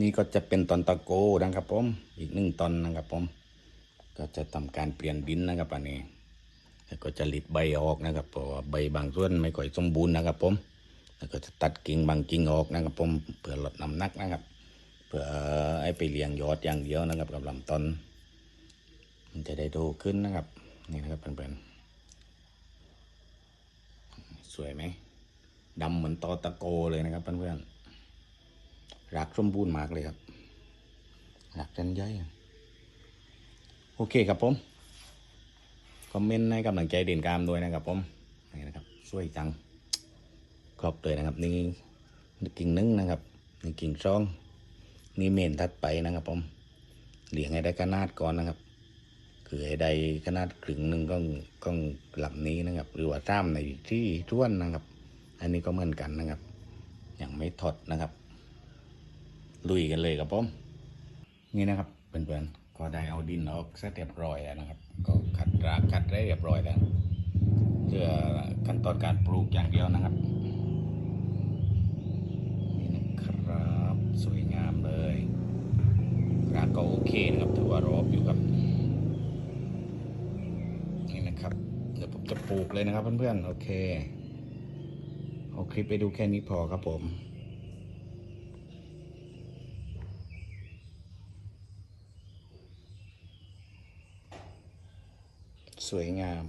นี่ก็จะเป็นตอนตะโกนะครับผม อีกหนึ่งตอนนะครับผม ก็จะทำการเปลี่ยนดินนะครับอันนี้แล้วก็จะหลิดใบออกนะครับเพราะว่าใบบางส่วนไม่ค่อยสมบูรณ์นะครับ ผม แล้วก็จะตัดกิ่งบางกิ่งออกนะครับ ผมเพื่อลดน้ำหนักนะครับ เพื่อให้ไปเลี้ยงยอดอย่างเดียวนะครับกับลำต้นมันจะได้โตขึ้นนะครับ นี่นะครับเพื่อนๆสวยไหมดำเหมือนตอตะโกเลยนะครับเพื่อนๆ รักสมบูรณ์มากเลยครับรักจันย่อยโอเคครับผมคอมเมนต์ให้กำลังใจเด่นกามด้วยนะครับผมนี่นะครับสวยจังครบเลยนะครับ นี่กิ่งหนึ่งนะครับนี่กิ่งสองนี่เมนทัดไปนะครับผมเหลียงให้ได้ขนาดก่อนนะครับ คือให้ได้ขนาดครึ่งหนึ่งก็ก็หลับนี้นะครับ หรือว่าซ้ำในที่ท้วนนะครับ อันนี้ก็เหมือนกันนะครับยังไม่ถอดนะครับ ลุยกันเลยครับผมนี่นะครับเพื่อนๆก็ได้เอาดินออกซะเรียบร้อยแล้วนะครับ ก็ขัดรากขัดได้เรียบร้อยแล้วเพื่อขั้นตอนการปลูกอย่างเดียวนะครับนี่นะครับสวยงามเลยรากก็โอเคนะครับถือว่ารอบอยู่ครับนี่นะครับ เดี๋ยวผมจะปลูกเลยนะครับเพื่อนๆโอเคเอาคลิปไปดูแค่นี้พอครับผม สวยงาม